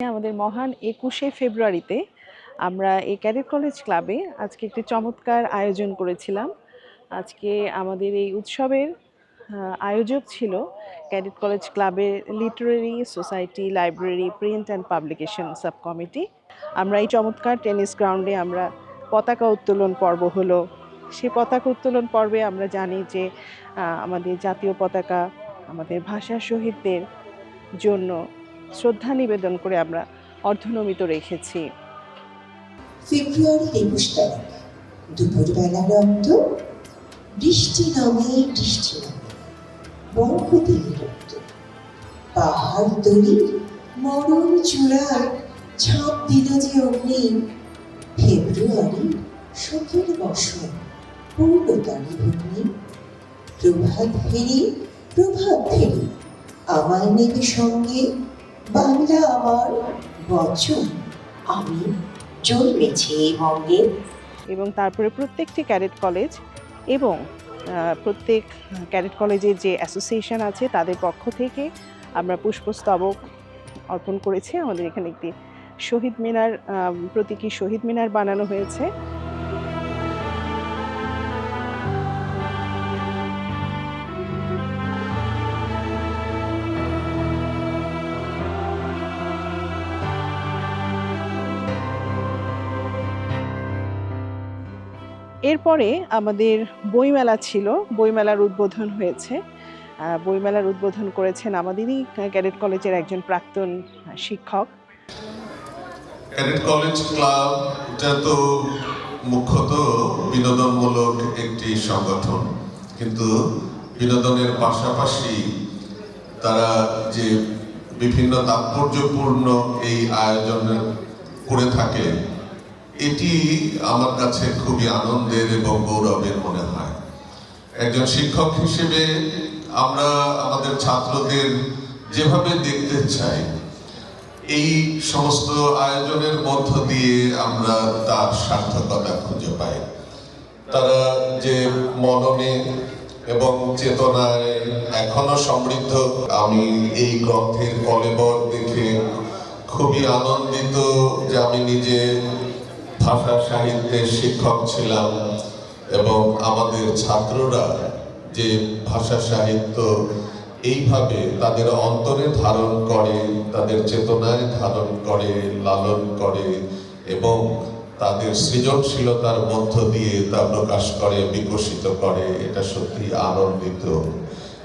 আমাদের মহান একুশে ফেব্রুয়ারিতে আমরা এই ক্যাডেট কলেজ ক্লাবে আজকে একটি চমৎকার আয়োজন করেছিলাম। আজকে আমাদের এই উৎসবের আয়োজক ছিল ক্যাডেট কলেজ ক্লাবের literary society library print and publication sub committee আমরা এই চমৎকার টেনিস গ্রাউন্ডে আমরা পতাকা উত্তোলন পর্ব হলো। সেই পতাকা উত্তোলন পর্বে আমরা জানি যে আমাদের জাতীয় পতাকা, আমাদের ভাষা শহীদদের জন্য শ্রদ্ধা নিবেদন করে আমরা অর্ধনমিত রেখেছি। ফেব্রুয়ারি একুশ তারিখ দুপুরবেলা রক্ত বৃষ্টি নামে বৃষ্টি নামে। বরকতের রক্ত। পাহাড় দড়ির মরণ চূড়ায় ঝাঁপ দিল যে অগ্নি। ফেব্রুয়ারি, শোকের বসন পূর্ণতারি ভগ্নি। প্রভাত ফেরি প্রভাত ফেরি, আমায় নেবে সঙ্গে। বাংলা আমার বচন, আমি জন্মেছি এই বঙ্গে। এবং তারপরে প্রত্যেকটি ক্যাডেট কলেজ এবং প্রত্যেক ক্যাডেট কলেজের যে অ্যাসোসিয়েশন আছে, তাদের পক্ষ থেকে আমরা পুষ্পস্তবক অর্পণ করেছি। আমাদের এখানে একটি শহীদ মিনার প্রতীকী শহীদ মিনার বানানো হয়েছে। এরপরে আমাদের বইমেলা ছিল, বইমেলার উদ্বোধন হয়েছে। বইমেলার উদ্বোধন করেছেন আমাদেরই ক্যাডেট কলেজের একজন প্রাক্তন শিক্ষক। ক্যাডেট কলেজ ক্লাব, এটা তো মুখ্যত বিনোদনমূলক একটি সংগঠন। কিন্তু বিনোদনের পাশাপাশি তারা যে বিভিন্ন তাৎপর্যপূর্ণ এই আয়োজন করে থাকে এটি আমার কাছে খুবই আনন্দের এবং গৌরবের মনে হয়। একজন শিক্ষক হিসেবে আমরা আমাদের ছাত্রদের যেভাবে দেখতে চাই, এই সমস্ত আয়োজনের মধ্য দিয়ে আমরা তার সার্থকতা খুঁজে পাই। তারা যে মননে এবং চেতনায় এখনও সমৃদ্ধ, আমি এই গ্রন্থের কলেবর দেখে খুবই আনন্দিত যে আমি নিজে ভাষা সাহিত্যের শিক্ষক ছিলাম এবং আমাদের ছাত্ররা যে ভাষা সাহিত্য এইভাবে তাদের অন্তরে ধারণ করে, তাদের চেতনায় ধারণ করে, লালন করে এবং তাদের সৃজনশীলতার মধ্য দিয়ে তা প্রকাশ করে, বিকশিত করে, এটা সত্যি আনন্দিত।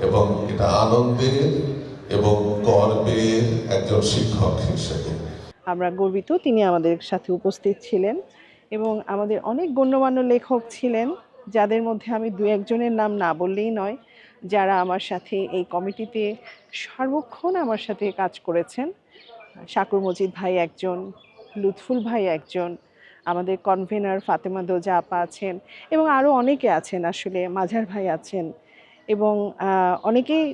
এবং এটা আনন্দের এবং গর্বের একজন শিক্ষক হিসেবে। আমরা গর্বিত তিনি আমাদের সাথে উপস্থিত ছিলেন এবং আমাদের অনেক গণ্যমান্য লেখক ছিলেন, যাদের মধ্যে আমি দু একজনের নাম না বললেই নয়, যারা আমার সাথে এই কমিটিতে সর্বক্ষণ আমার সাথে কাজ করেছেন। শাকুর মজিদ ভাই একজন, লুৎফুল ভাই একজন, আমাদের কনভেনার ফাতেমা দোজা আপা আছেন এবং আরও অনেকে আছেন, আসলে মাঝার ভাই আছেন। এবং অনেকেই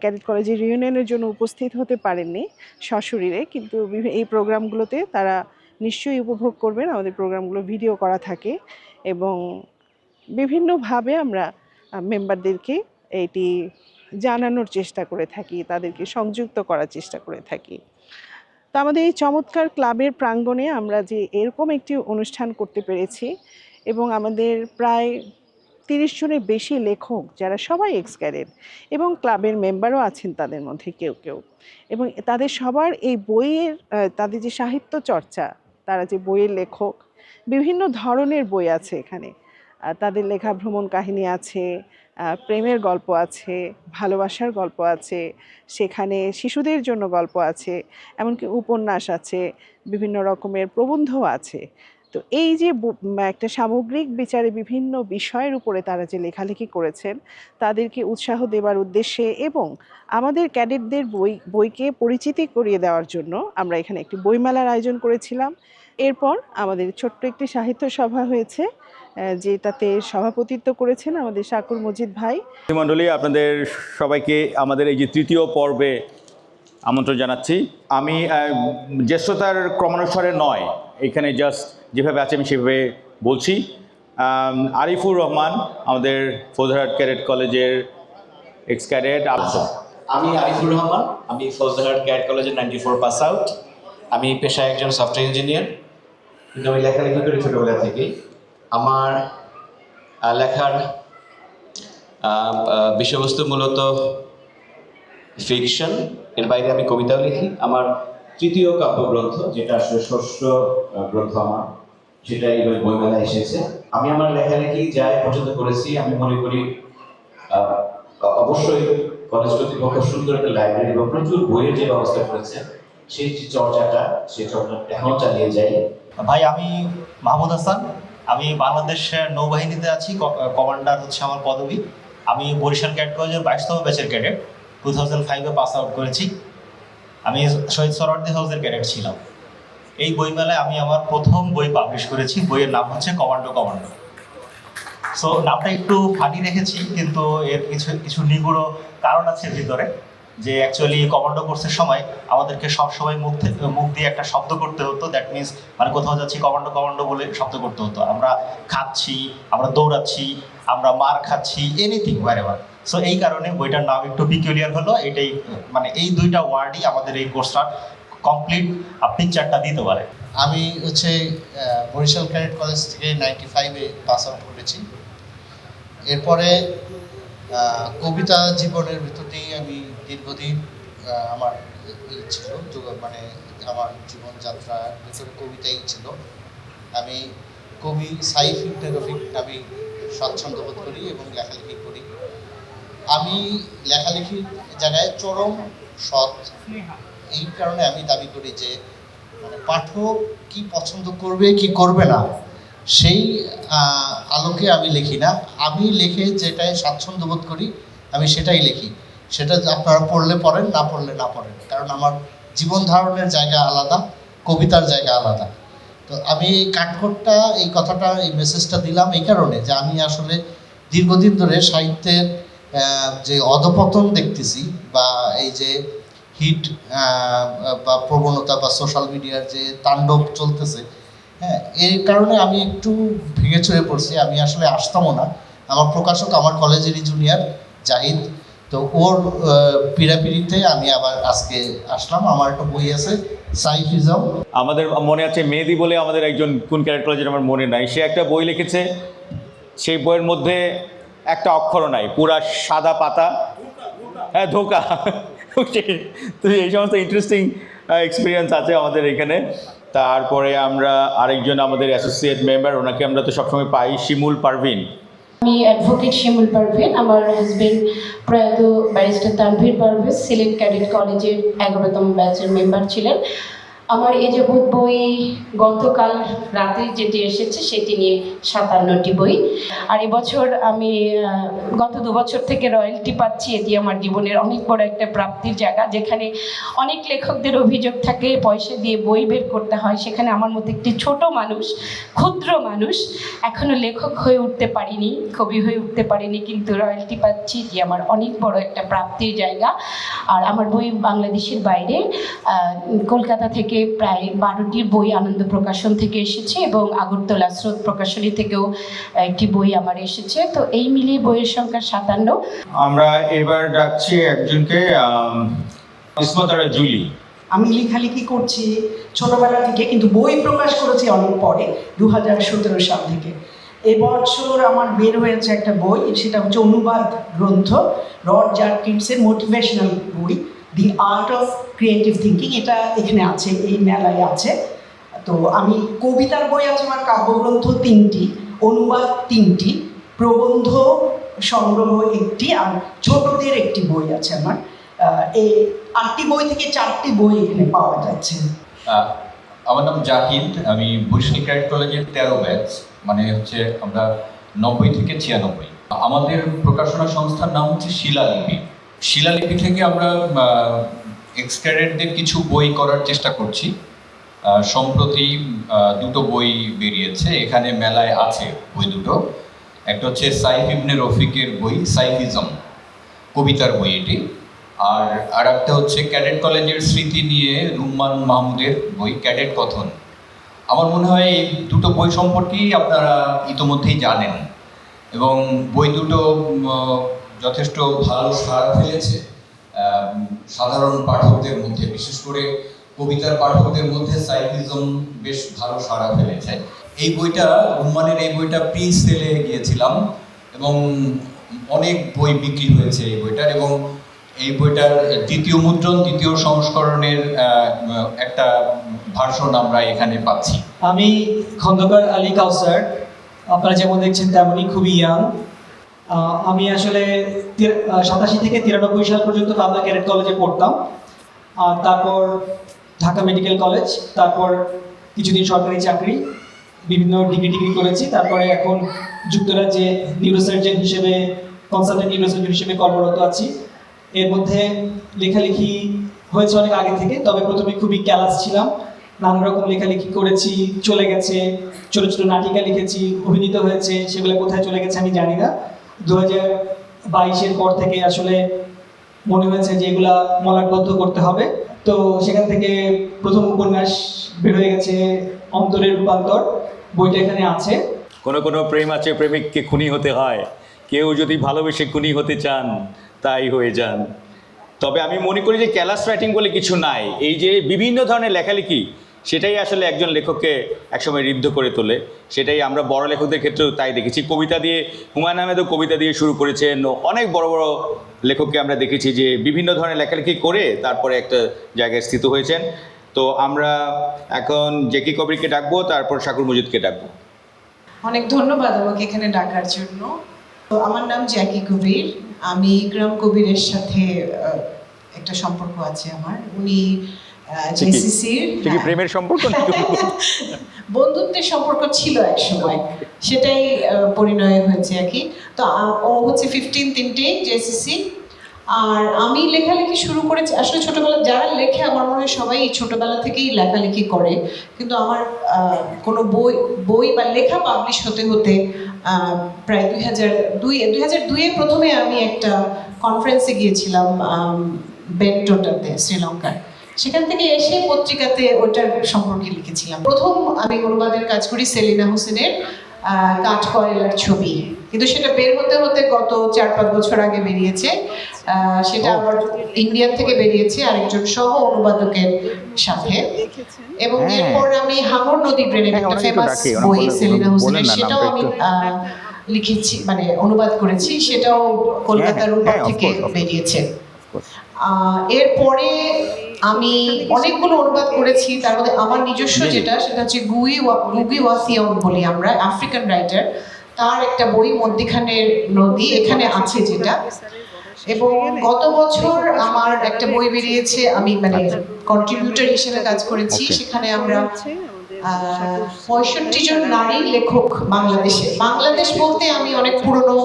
ক্যাডেট কলেজের রিউনিয়নের জন্য উপস্থিত হতে পারেননি সশরীরে, কিন্তু এই প্রোগ্রামগুলোতে তারা নিশ্চয়ই উপভোগ করবেন। আমাদের প্রোগ্রামগুলো ভিডিও করা থাকে এবং বিভিন্নভাবে আমরা মেম্বারদেরকে এটি জানানোর চেষ্টা করে থাকি, তাদেরকে সংযুক্ত করার চেষ্টা করে থাকি। তো আমাদের এই চমৎকার ক্লাবের প্রাঙ্গণে আমরা যে এরকম একটি অনুষ্ঠান করতে পেরেছি এবং আমাদের প্রায় তিরিশ জনের বেশি লেখক যারা সবাই এক্স ক্যাডেট এবং ক্লাবের মেম্বারও আছেন তাদের মধ্যে কেউ কেউ। এবং তাদের সবার এই বইয়ের তাদের যে সাহিত্য চর্চা, তারা যে বইয়ের লেখক, বিভিন্ন ধরনের বই আছে এখানে। তাদের লেখা ভ্রমণ কাহিনী আছে প্রেমের গল্প আছে, ভালোবাসার গল্প আছে, সেখানে শিশুদের জন্য গল্প আছে, এমনকি উপন্যাস আছে, বিভিন্ন রকমের প্রবন্ধও আছে। তো এই যে একটা সামগ্রিক বিচারে বিভিন্ন বিষয়ের উপরে তারা যে লেখালেখি করেছেন, তাদেরকে উৎসাহ দেবার উদ্দেশ্যে এবং আমাদের ক্যাডেটদের বই, বইকে পরিচিতি করিয়ে দেওয়ার জন্য আমরা এখানে একটি বইমেলার আয়োজন করেছিলাম। এরপর আমাদের ছোট্ট একটি সাহিত্য সভা হয়েছে যেটাতে সভাপতিত্ব করেছেন আমাদের শাকুর মজিদ ভাই। মণ্ডলী, আপনাদের সবাইকে আমাদের এই যে তৃতীয় পর্বে আমন্ত্রণ জানাচ্ছি। আমি জ্যেষ্ঠতার ক্রমানুসারে নয় এখানে জাস্ট যেভাবে আছে আমি সেভাবে বলছি। আরিফুর রহমান আমাদের ফৌজহাট ক্যাডেট কলেজের এক্স ক্যাডেট। আচ্ছা আমি আরিফুর রহমান, আমি ফৌজদারহাট ক্যাট কলেজের নাইনটি ফোর পাস আউট আমি পেশায় একজন সফটওয়্যার ইঞ্জিনিয়ার কিন্তু আমি লেখালেখি করি ছোটোবেলা থেকেই। আমার লেখার বিষয়বস্তু মূলত ফিকশন এর বাইরে আমি কবিতাও লিখি। আমার তৃতীয় কাব্যগ্রন্থ, যেটা আসলে ষষ্ঠ গ্রন্থ আমার সেটা এবার বইমেলায় এসেছে। আমি আমার লেখালেখি যা এ পর্যন্ত করেছি, আমি মনে করি অবশ্যই কলেজ কর্তৃপক্ষ সুন্দর একটা লাইব্রেরি এবং প্রচুর বইয়ের যে ব্যবস্থা করেছে, সেই যে চর্চাটা, সেই চর্চাটা এখনও চালিয়ে যাই। ভাই, আমি মাহমুদ হাসান। আমি বাংলাদেশ নৌবাহিনীতে আছি কমান্ডার হচ্ছে আমার পদবি। আমি বরিশাল ক্যাডেট কলেজের বাইশতম ব্যাচের ক্যাডেট। টু থাউজেন্ড ফাইভে পাস আউট করেছি। আমি শহীদ সরার্দি হাউসের ক্যাডেট ছিলাম। এই বইমেলায় আমি আমার প্রথম বই পাবলিশ করেছি। বইয়ের নাম হচ্ছে কমান্ডো কমান্ডো সো নামটা একটু ফানি রেখেছি, কিন্তু এর কিছু কিছু নিগুড়ো কারণ আছে ভিতরে। যে অ্যাকচুয়ালি কমান্ডো কোর্সের সময় আমাদেরকে সবসময় মুখ থেকে মুখ দিয়ে একটা শব্দ করতে হতো। দ্যাট মিনস মানে কোথাও যাচ্ছি কমান্ডো কমান্ডো বলে শব্দ করতে হতো। আমরা খাচ্ছি, আমরা দৌড়াচ্ছি, আমরা মার খাচ্ছি এনিথিং ওয়ারেভার সো এই কারণে বইটার নাম একটু পিকুলিয়ার হলো। এটাই মানে এই দুইটা ওয়ার্ডই আমাদের এই কোর্সটার কমপ্লিট পিকচারটা দিতে পারে। আমি হচ্ছে বরিশাল ক্যাডেট কলেজ থেকে নাইনটি ফাইভে পাস আউট করেছি। এরপরে কবিতা জীবনের ভিতর আমি দীর্ঘদিন আমার ছিল মানে আমার জীবনযাত্রার ভিতরে কবিতাই ছিল। আমি কবি সাইফ ইবনে রফিক আমি স্বাচ্ছন্দ্য বোধ করি এবং লেখালেখি করি। আমি লেখালেখির জায়গায় চরম সৎ। এই কারণে আমি দাবি করি যে মানে পাঠক কি পছন্দ করবে কি করবে না সেই আলোকে আমি লিখি না। আমি লিখে যেটাই স্বাচ্ছন্দ্য বোধ করি আমি সেটাই লিখি। সেটা আপনারা পড়লে পড়েন, না পড়লে না পড়েন। কারণ আমার জীবন ধারণের জায়গা আলাদা, কবিতার জায়গা আলাদা। তো আমি এই কাঠখোট্টা, এই কথাটা, এই মেসেজটা দিলাম এই কারণে যে আমি আসলে দীর্ঘদিন ধরে সাহিত্যের যে অধপতন দেখতেছি বা এই যে হিট বা প্রবণতা বা সোশ্যাল মিডিয়ার যে তাণ্ডব চলতেছে হ্যাঁ এর কারণে আমি একটু ভেঙে চড়ে পড়ছি। আমি আসলে আসতামও না। আমার প্রকাশক আমার কলেজেরই জুনিয়র জাহিদ। তো ওর পীড়াপিড়িতে আমি আবার আজকে আসলাম। আমার একটা বই আছে সাইফিজম আমাদের মনে আছে মেহেদি বলে আমাদের একজন কোন ক্যারেক্টার যেটা আমার মনে নাই। সে একটা বই লিখেছে, সেই বইয়ের মধ্যে একটা অক্ষরও নাই, পুরা সাদা পাতা। হ্যাঁ ধোকা। তো এই সমস্ত ইন্টারেস্টিং এক্সপিরিয়েন্স আছে আমাদের এখানে। তারপরে আমরা আরেকজন আমাদের অ্যাসোসিয়েট মেম্বার ওনাকে আমরা তো সবসময় পাই, শিমুল পারভিন। আমি অ্যাডভোকেট শিমুল পারভিন আমার হাজবেন্ড প্রয়াত ব্যারিস্টার তানভীর পারভেজ সিলেট ক্যাডেট কলেজের এগারোতম ব্যাচের মেম্বার ছিলেন। আমার এ যাবৎ বই গতকাল রাতে যেটি এসেছে সেটি নিয়ে সাতান্নটি বই। আর এবছর আমি গত দু বছর থেকে রয়্যালটি পাচ্ছি, এটি আমার জীবনের অনেক বড় একটা প্রাপ্তির জায়গা, যেখানে অনেক লেখকদের অভিযোগ থাকে, পয়সা দিয়ে বই বের করতে হয়, সেখানে আমার মতো একটি ছোট মানুষ, ক্ষুদ্র মানুষ, এখনও লেখক হয়ে উঠতে পারিনি, কবি হয়ে উঠতে পারিনি, কিন্তু রয়্যালটি পাচ্ছি, এটি আমার অনেক বড় একটা প্রাপ্তির জায়গা। আর আমার বই বাংলাদেশের বাইরে কলকাতা থেকে প্রায় বারোটি বই আনন্দ প্রকাশন থেকে এসেছে এবং আগরতলা স্রোত প্রকাশনী থেকেও একটি বই আমার এসেছে। তো এই মিলিয়ে বইয়ের সংখ্যা সাতান্ন। আমরা এবার ডাকছি একজনকে ইসমতারা জুলি। আমি লেখালেখি করছি ছোটবেলা থেকে কিন্তু বই প্রকাশ করেছি অনেক পরে দু হাজার সতেরো সাল থেকে। এবছর আমার বের হয়েছে একটা বই সেটা হচ্ছে অনুবাদ গ্রন্থ রড জার্কিন্সের মোটিভেশনাল বই। The art of creative thinking এটা এখানে আছে, এই মেলায় আছে। তো আমি কবিতার বই আছে আমার, কাব্যগ্রন্থ তিনটি, অনুবাদ তিনটি, প্রবন্ধ সংগ্রহ একটি, আর ছোটদের একটি বই আছে আমার। এই আটটি বই থেকে চারটি বই এখানে পাওয়া যাচ্ছে। আমার নাম জাহিদ আমি ক্যাডেট কলেজের তেরো ব্যাচ মানে হচ্ছে আমরা নব্বই থেকে ছিয়ানব্বই। আমাদের প্রকাশনা সংস্থার নাম হচ্ছে শিলালিপি। শিলালিপি থেকে আমরা এক্স কিছু বই করার চেষ্টা করছি। সম্প্রতি দুটো বই বেরিয়েছে। এখানে মেলায় আছে বই দুটো। একটা হচ্ছে সাইফ ইবনে রফিকের বই, সাইফিজম, কবিতার বই এটি। আর আর একটা হচ্ছে ক্যাডেট কলেজের স্মৃতি নিয়ে রুম্মান মাহমুদের বই, ক্যাডেট কথন। আমার মনে হয় এই দুটো বই সম্পর্কেই আপনারা ইতোমধ্যেই জানেন। এবং বই দুটো যথেষ্ট ভালো সাড়া ফেলেছে সাধারণ পাঠকদের মধ্যে, বিশেষ করে কবিতার পাঠকদের মধ্যে সাইফিজম বেশ ভালো সাড়া ফেলেছে। এই বইটা উম্মানের এই বইটা প্রি সেলে গিয়েছিলাম এবং অনেক বই বিক্রি হয়েছে এই বইটার এবং এই বইটার দ্বিতীয় মুদ্রণ, দ্বিতীয় সংস্করণের একটা ভার্সন আমরা এখানে পাচ্ছি। আমি খন্দকার আলী কাউসার, আপনারা যেমন দেখছেন তেমনই খুবই ইয়াং আমি আসলে সাতাশি থেকে তিরানব্বই সাল পর্যন্ত পাবনা ক্যাডেট কলেজে পড়তাম। আর তারপর ঢাকা মেডিকেল কলেজ, তারপর কিছুদিন সরকারি চাকরি, বিভিন্ন ডিগ্রি ডিগ্রি করেছি। তারপরে এখন যুক্তরাজ্যে নিউরোসার্জন হিসেবে, কনসালটেন্ট নিউরোসার্জন হিসেবে কর্মরত আছি। এর মধ্যে লেখালেখি হয়েছে অনেক আগে থেকে, তবে প্রথমে খুবই ক্যালাস ছিলাম। নানা রকম লেখালেখি করেছি, চলে গেছে, ছোট ছোট নাটিকা লিখেছি, অভিনীত হয়েছে, সেগুলো কোথায় চলে গেছে আমি জানি না। দু হাজার বাইশের পর থেকে আসলে মনে হয়েছে যে এগুলা মলাটবদ্ধ করতে হবে। তো সেখান থেকে প্রথম উপন্যাস বের হয়ে গেছে অন্তরের রূপান্তর। বইটা এখানে আছে। কোনো কোনো প্রেম আছে, প্রেমিককে খুনি হতে হয়। কেউ যদি ভালোবেসে খুনি হতে চান, তাই হয়ে যান। তবে আমি মনে করি যে ক্যালাস রাইটিং বলে কিছু নাই। এই যে বিভিন্ন ধরনের লেখালেখি সেটাই আসলে একজন লেখককে একসময় ঋদ্ধ করে তোলে। সেটাই আমরা বড় লেখকদের ক্ষেত্রেও তাই দেখেছি। কবিতা দিয়ে, হুমায়ুন আহমেদও কবিতা দিয়ে শুরু করেছেন। অনেক বড় বড় লেখককে আমরা দেখেছি যে বিভিন্ন ধরনের লেখালেখি করে তারপরে একটা জায়গায় স্থিত হয়েছেন। তো আমরা এখন জেকি কবিরকে ডাকবো, তারপর শাকুর মজিদকে ডাকবো। অনেক ধন্যবাদ আমাকে এখানে ডাকার জন্য। তো আমার নাম জ্যাকি কবির। আমি ইকরাম কবিরের সাথে একটা সম্পর্ক আছে আমার। উনি প্রেমের সম্পর্ক বন্ধুত্বের সম্পর্ক ছিল এক সময় সেটাই পরিণয় হয়েছে আর কি। তো ও হচ্ছে ফিফটিন তিনটে জেসিসি আর আমি লেখালেখি শুরু করেছি আসলে ছোটবেলা যারা লেখে আমার মনে হয় সবাই ছোটবেলা থেকেই লেখালেখি করে। কিন্তু আমার কোনো বই বই বা লেখা পাবলিশ হতে হতে প্রায় দুই হাজার দুই দুই হাজার দুইয়ে প্রথমে আমি একটা কনফারেন্সে গিয়েছিলাম বেন্টোটাতে শ্রীলঙ্কার সেখান থেকে এসে পত্রিকাতে ওটার সম্পর্কে লিখেছিলাম। প্রথম আমি অনুবাদের কাজ করি সেলিনা হোসেনের আহ, কাঠ কয়লার ছবি। কিন্তু সেটা বের হতে হতে গত চার পাঁচ বছর আগে বেরিয়েছে। সেটা আবার ইন্ডিয়ান থেকে বেরিয়েছে আরেকজন সহ অনুবাদকের সাথে। এবং হ্যাঁ। এরপর আমি হাঙর নদী ব্রেনের হ্যাঁ, একটা ফেমাস বই সেলিনা হোসেনের সেটাও আমি লিখেছি মানে অনুবাদ করেছি। সেটাও কলকাতার হ্যাঁ, উপর হ্যাঁ, থেকে. বেরিয়েছে। আহ, এরপরে আমি অনেকগুলো অনুবাদ করেছি তার মধ্যে আমার নিজস্ব যেটা সেটা হচ্ছে গুই গুগি ওয়াসিয়ন বলি আমরা আফ্রিকান রাইটার তার একটা বই মধ্যিখানের নদী এখানে আছে যেটা। এবং গত বছর আমার একটা বই বেরিয়েছে আমি মানে কন্ট্রিবিউটার হিসেবে কাজ করেছি সেখানে আমরা পঁয়ষট্টি জন নারী লেখক বাংলাদেশে। বাংলাদেশ বলতে আমি অনেক পুরনো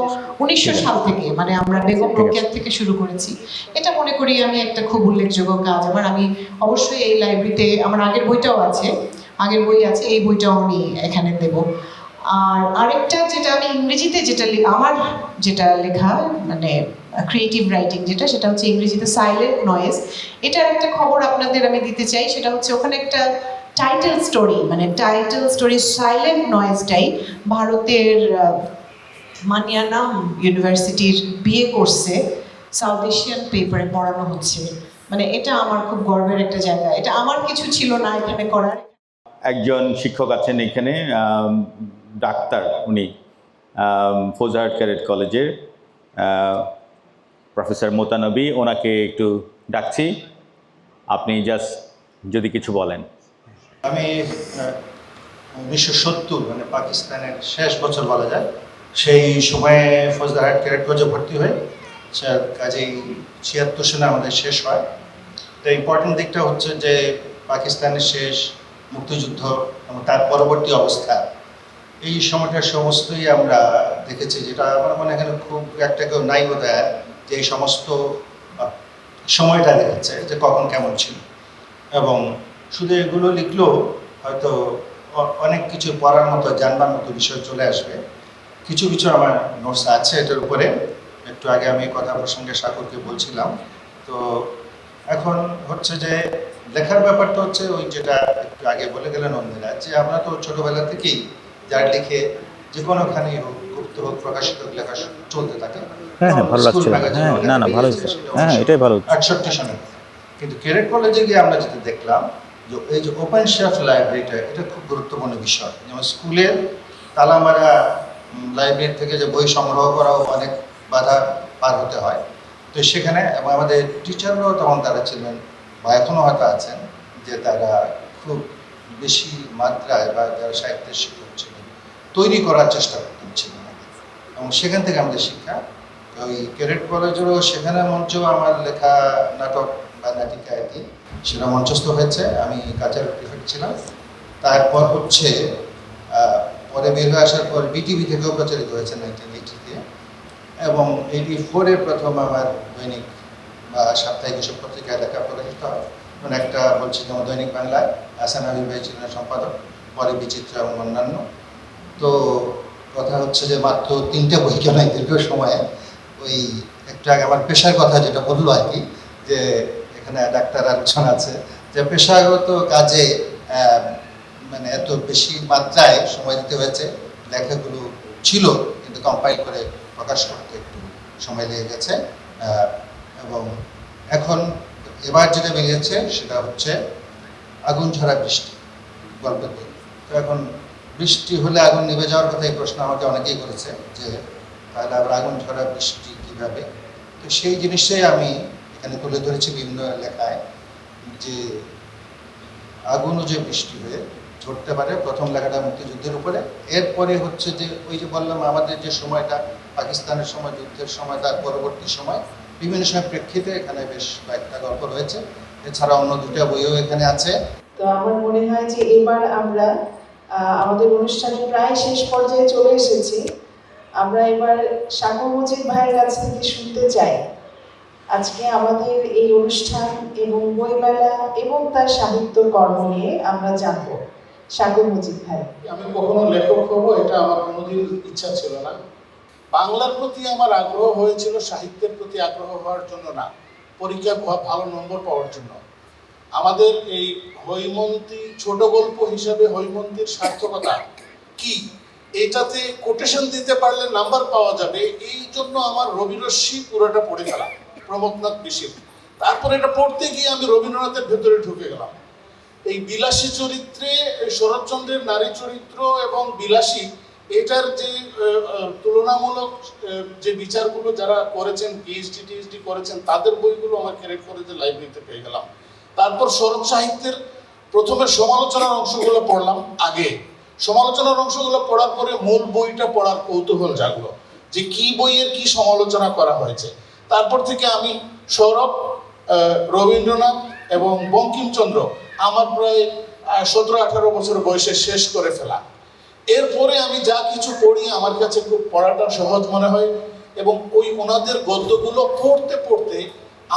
উনিশশো সাল থেকে মানে আমরা বেগম রোকেয়ার থেকে শুরু করেছি। এটা মনে করি আমি একটা খুব উল্লেখযোগ্য কাজ। আমার আমি অবশ্যই এই লাইব্রেরিতে আমার আগের বইটাও আছে আগের বই আছে এই বইটাও আমি এখানে দেব। আর আরেকটা যেটা আমি ইংরেজিতে যেটা আমার যেটা লেখা মানে ক্রিয়েটিভ রাইটিং যেটা সেটা হচ্ছে ইংরেজিতে সাইলেন্ট নয়েজ এটার একটা খবর আপনাদের আমি দিতে চাই সেটা হচ্ছে ওখানে একটা টাইটেল স্টোরি মানে টাইটেল স্টোরি সাইলেন্ট নয়েজটাই ভারতের মানিয়ানাম ইউনিভার্সিটির বিয়ে কোর্সে সাউথ এশিয়ান পেপারে পড়ানো হচ্ছে। মানে এটা আমার খুব গর্বের একটা জায়গা। এটা আমার কিছু ছিল না এখানে করার। একজন শিক্ষক আছেন এখানে ডাক্তার উনি ফৌজহাট ক্যাডেট কলেজের প্রফেসর মোতানবী। ওনাকে একটু ডাকছি। আপনি জাস্ট যদি কিছু বলেন। আমি উনিশশো সত্তর মানে পাকিস্তানের শেষ বছর বলা যায়, সেই সময়ে ফৌজদারহাট ক্যারেট কলেজে ভর্তি হই। সে- কাজেই ছিয়াত্তর সালে আমাদের শেষ হয়। তো ইম্পর্টেন্ট দিকটা হচ্ছে যে পাকিস্তানের শেষ মুক্তিযুদ্ধ এবং তার পরবর্তী অবস্থা, এই সময়টা সমস্তই আমরা দেখেছি, যেটা আমার মনে এখানে খুব একটা কেউ নাই বোধ হয় যে এই সমস্ত সময়টা দেখেছে যে কখন কেমন ছিল। এবং শুধু এগুলো লিখলেও হয়তো অনেক কিছু পড়ার মতো জানবার মতো বিষয় চলে আসবে। কিছু কিছু আমার নোটস আছে এটার উপরে। একটু আগে আমি কথা প্রসঙ্গে সাগরকে বলছিলাম। তো এখন হচ্ছে যে লেখার ব্যাপারটা হচ্ছে ওই যেটা একটু আগে বলে গেলেন অন্যরা যে আমরা তো ছোটবেলা থেকেই যার লিখে যে কোনোখানেই হোক গুপ্ত হোক প্রকাশিত হোক লেখা চলতে থাকে। হ্যাঁ, হ্যাঁ, ভালো। ম্যাগাজিন হ্যাঁ, না, না, ভালো হ্যাঁ, এটাই ভালো আটষট্টি সনে কিন্তু ক্যারেট কলেজে গিয়ে আমরা যেটা দেখলাম যে এই যে ওপেন শেলফ লাইব্রেরিটা এটা খুব গুরুত্বপূর্ণ বিষয়। যেমন স্কুলের তালামারা লাইব্রেরি থেকে যে বই সংগ্রহ করাও অনেক বাধা পার হতে হয়। তো সেখানে এবং আমাদের টিচাররাও তখন তারা ছিলেন বা এখনও হয়তো আছেন যে তারা খুব বেশি মাত্রায় বা যারা সাহিত্যের শিক্ষক ছিলেন, তৈরি করার চেষ্টা করতেন ছিলেন এবং সেখান থেকে আমাদের শিক্ষা। ওই ক্যারেট কলেজেরও সেখানে মঞ্চেও আমার লেখা নাটক বা নাটিকা আর কি সেটা মঞ্চস্থ হয়েছে, আমি কালচার প্রিফেক্ট ছিলাম। তারপর হচ্ছে পরে বের হয়ে আসার পর বিটিভি থেকেও প্রচারিত হয়েছে নাইনটিন এইটিতে। এবং এইটি ফোরের প্রথম আমার দৈনিক বা সাপ্তাহিক এসব পত্রিকায় লেখা প্রকাশিত হয়। যেমন একটা বলছি যেমন দৈনিক বাংলায় আসান আবির ভাই ছিলেন সম্পাদক, পরে বিচিত্র এবং অন্যান্য। তো কথা হচ্ছে যে মাত্র তিনটে বই কেন দীর্ঘ সময়ে ওই একটু আমার পেশার কথা যেটা বলল আর কি, যে এখানে ডাক্তার আলোচনা আছে যে পেশাগত কাজে মানে এত বেশি মাত্রায় সময় দিতে হয়েছে। লেখাগুলো ছিল, কিন্তু কম্পাইল করে প্রকাশ করতে একটু সময় লেগে গেছে। এবং এখন এবার যেটা বেরিয়েছে সেটা হচ্ছে আগুন ঝরা বৃষ্টি গল্পের বই তো এখন বৃষ্টি হলে আগুন নিভে যাওয়ার কথা এই প্রশ্ন আমাকে অনেকেই করেছে যে তাহলে আবার আগুন ঝরা বৃষ্টি কীভাবে? তো সেই জিনিসটাই আমি এখানে তুলে ধরেছি বিভিন্ন লেখায় যে আগুনও যে বৃষ্টি হয়ে ঝরতে পারে, প্রথম লেখাটা মুক্তিযুদ্ধের উপরে। এরপরে হচ্ছে যে ওই যে বললাম, আমাদের যে সময়টা, পাকিস্তানের সময়, যুদ্ধের সময়, তার পরবর্তী সময়, বিভিন্ন সময় প্রেক্ষিতে এখানে বেশ কয়েকটা গল্প রয়েছে। এছাড়া অন্য দুটা বইও এখানে আছে। তো আমার মনে হয় যে এবার আমরা আমাদের অনুষ্ঠানের প্রায় শেষ পর্যায়ে চলে এসেছি। আমরা এবার সাগর মজিদ ভাইয়ের কাছ থেকে শুনতে চাই। আজকে আমাদের এই অনুষ্ঠান এবং বইমেলা এবং তার সাহিত্য কর্ম নিয়ে আমরা জানব। সাগর মজিদ ভাই। আমি কখনো লেখক হব? এটা আমার কোনোদিন ইচ্ছা ছিল না। বাংলার প্রতি আমার আগ্রহ হয়েছিল সাহিত্যের প্রতি আগ্রহ হওয়ার জন্য না, পরীক্ষা ভালো নম্বর পাওয়ার জন্য। আমাদের এই হৈমন্তী, ছোট গল্প হিসাবে হৈমন্তীর সার্থকতা কি? এটাতে কোটেশন দিতে পারলে নাম্বার পাওয়া যাবে। এই জন্য আমার রবিরশ্মি পুরোটা পড়ে গেলাম প্রমোদনাথ বিশির তারপর এটা পড়তে গিয়ে আমি রবীন্দ্রনাথের ভেতরে ঢুকে গেলাম। এই বিলাসী চরিত্রে শরৎচন্দ্রের নারী চরিত্র এবং বিলাসী, এটার যে তুলনামূলক যে বিচারগুলো যারা করেছেন পিএইচডি টিএইচডি করেছেন, তাদের বইগুলো আমার ক্যারেট যে লাইব্রেরিতে পেয়ে গেলাম। তারপর শরৎ সাহিত্যের প্রথমে সমালোচনার অংশগুলো পড়লাম আগে। সমালোচনার অংশগুলো পড়ার পরে মূল বইটা পড়ার কৌতূহল জাগলো যে কি বইয়ের কি সমালোচনা করা হয়েছে। তারপর থেকে আমি সৌরভ রবীন্দ্রনাথ এবং বঙ্কিমচন্দ্র আমার প্রায় সতেরো, আঠারো বছর বয়সে শেষ করে ফেলা। এরপরে আমি যা কিছু পড়ি আমার কাছে খুব পড়াটা সহজ মনে হয় এবং ওই ওনাদের গদ্যগুলো পড়তে পড়তে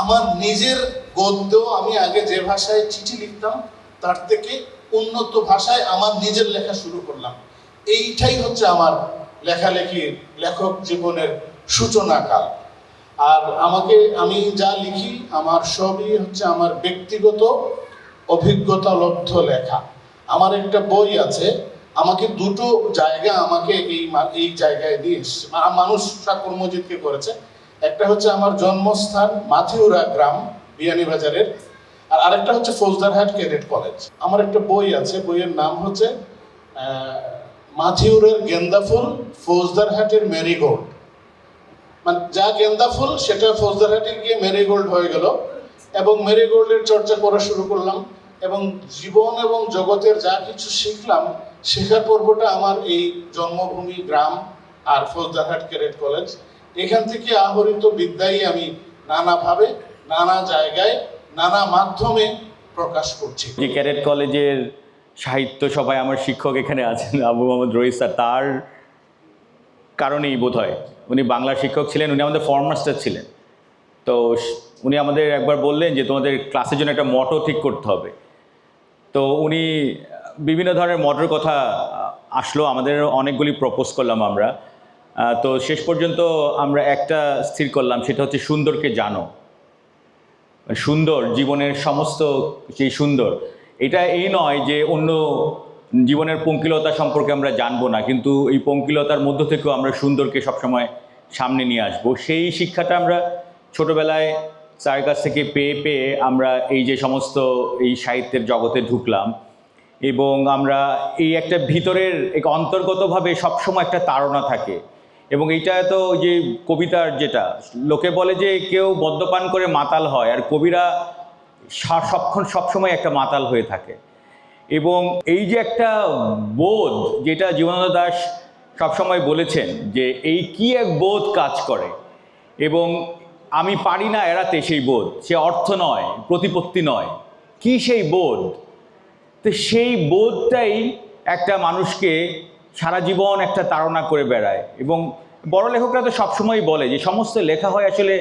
আমার নিজের গদ্য আমি আগে যে ভাষায় চিঠি লিখতাম, তার থেকে উন্নত ভাষায় আমার নিজের লেখা শুরু করলাম। এইটাই হচ্ছে আমার লেখালেখির লেখক জীবনের সূচনা কাল আর আমাকে আমি যা লিখি আমার সবই হচ্ছে আমার ব্যক্তিগত অভিজ্ঞতা লব্ধ লেখা। আমার একটা বই আছে, আমাকে দুটো জায়গা আমাকে এই এই জায়গায় দিয়ে এসছে। মানুষ ঠাকুর করেছে। একটা হচ্ছে আমার জন্মস্থান মাথিউরা গ্রাম বিয়ানীবাজারের আর আরেকটা হচ্ছে ফৌজদারহাট ক্যাডেট কলেজ। আমার একটা বই আছে, বইয়ের নাম হচ্ছে মাথিউরের গেন্দা ফুল ফৌজদারহাটের মেরিগোল্ড। মানে যা গেন্দা ফুল, সেটা ফৌজদারহাটে গিয়ে মেরিগোল্ড হয়ে গেল। এবং মেরিগোল্ডের চর্চা করা শুরু করলাম এবং জীবন এবং জগতের যা কিছু শিখলাম, শেখার পর্বটা আমার এই জন্মভূমি গ্রাম আর ফৌজদারহাট ক্যাডেট কলেজ এখান থেকে আহরিত বিদ্যাই আমি নানাভাবে, নানা জায়গায়, নানা মাধ্যমে প্রকাশ করছি। যে ক্যাডেট কলেজের সাহিত্য সভায় আমার শিক্ষক এখানে আছেন আবু মোহাম্মদ রহিস স্যার তার কারণেই বোধ হয় উনি বাংলা শিক্ষক ছিলেন, উনি আমাদের ফর্ম মাস্টার ছিলেন। তো উনি আমাদের একবার বললেন যে, তোমাদের ক্লাসের জন্য একটা মটো ঠিক করতে হবে। তো উনি, বিভিন্ন ধরনের মটোর কথা আসলো, আমাদের অনেকগুলি প্রপোজ করলাম আমরা। তো শেষ পর্যন্ত আমরা একটা স্থির করলাম, সেটা হচ্ছে সুন্দরকে জানো। সুন্দর জীবনের সমস্ত, সেই সুন্দর। এটা এই নয় যে অন্য জীবনের পঙ্কিলতা সম্পর্কে আমরা জানব না, কিন্তু এই পঙ্কিলতার মধ্য থেকেও আমরা সুন্দরকে সবসময় সামনে নিয়ে আসব। সেই শিক্ষাটা আমরা ছোটবেলায় স্যারের কাছ থেকে পেয়ে পেয়ে আমরা এই যে সমস্ত এই সাহিত্যের জগতে ঢুকলাম এবং আমরা এই একটা ভিতরের এক অন্তর্গতভাবে সবসময় একটা তাড়না থাকে এবং এইটা তো যে কবিতার যেটা, লোকে বলে যে কেউ মদ্যপান করে মাতাল হয় আর কবিরা সবক্ষণ সবসময় একটা মাতাল হয়ে থাকে। এবং এই যে একটা বোধ যেটা জীবনানন্দ দাস সবসময় বলেছেন যে এই কি এক বোধ কাজ করে, এবং আমি পারি না এড়াতে সেই বোধ, সে অর্থ নয়, প্রতিপত্তি নয়, কি সেই বোধ? তো সেই বোধটাই একটা মানুষকে সারা জীবন একটা তাড়না করে বেড়ায়, এবং বড় লেখকরা তো সবসময় বলে যে সমস্ত লেখা হয় আসলে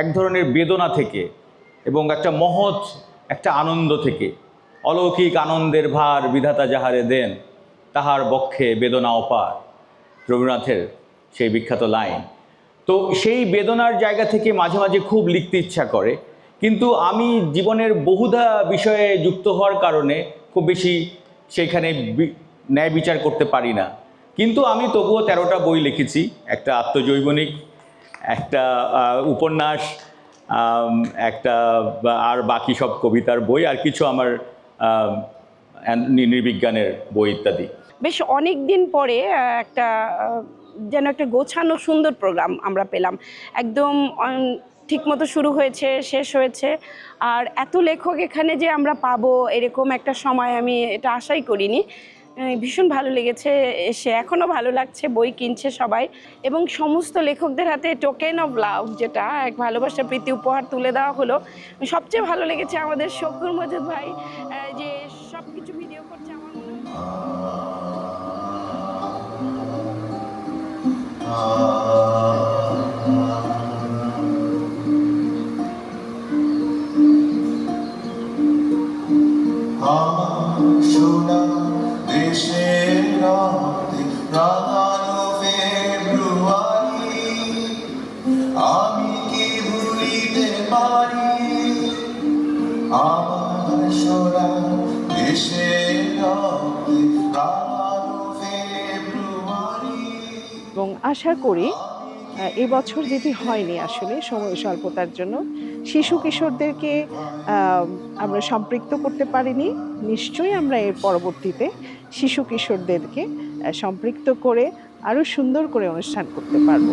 এক ধরনের বেদনা থেকে, এবং একটা মহৎ, একটা আনন্দ থেকে। অলৌকিক আনন্দের ভার বিধাতা যাহারে দেন, তাহার বক্ষে বেদনা অপার। রবীন্দ্রনাথের সেই বিখ্যাত লাইন। তো সেই বেদনার জায়গা থেকে মাঝে মাঝে খুব লিখতে ইচ্ছা করে, কিন্তু আমি জীবনের বহুধা বিষয়ে যুক্ত হওয়ার কারণে খুব বেশি সেইখানে বি- ন্যায় বিচার করতে পারি না। কিন্তু আমি তবুও তেরোটা বই লিখেছি, একটা আত্মজৈবনিক, একটা উপন্যাস একটা আর বাকি সব কবিতার বই, আর কিছু আমার নৃবিজ্ঞানের বই ইত্যাদি। বেশ অনেক দিন পরে একটা যেন একটা গোছানো সুন্দর প্রোগ্রাম আমরা পেলাম। একদম ঠিকমতো শুরু হয়েছে, শেষ হয়েছে। আর এত লেখক এখানে যে আমরা পাবো, এরকম একটা সময় আমি এটা আশাই করিনি। ভীষণ ভালো লেগেছে, এসে এখনও ভালো লাগছে, বই কিনছে সবাই। এবং সমস্ত লেখকদের হাতে টোকেন অফ লাভ যেটা, এক ভালোবাসা প্রীতি উপহার তুলে দেওয়া হলো। সবচেয়ে ভালো লেগেছে আমাদের শকুর মজুদ ভাই যে সব কিছু ভিডিও করছে আমার মনে হয়। দেশের রক্তে রাঙানো ফেব্রুয়ারি আমি কি ভুলিতে পারি? আমার সোনা দেশের রক্তে রাঙানো ফেব্রুয়ারি এবং আশা করি এবছর যেটি হয়নি আসলে সময় স্বল্পতার জন্য, শিশু কিশোরদেরকে আমরা সম্পৃক্ত করতে পারিনি। নিশ্চয়ই আমরা এর পরবর্তীতে শিশু কিশোরদেরকে সম্পৃক্ত করে আরও সুন্দর করে অনুষ্ঠান করতে পারব।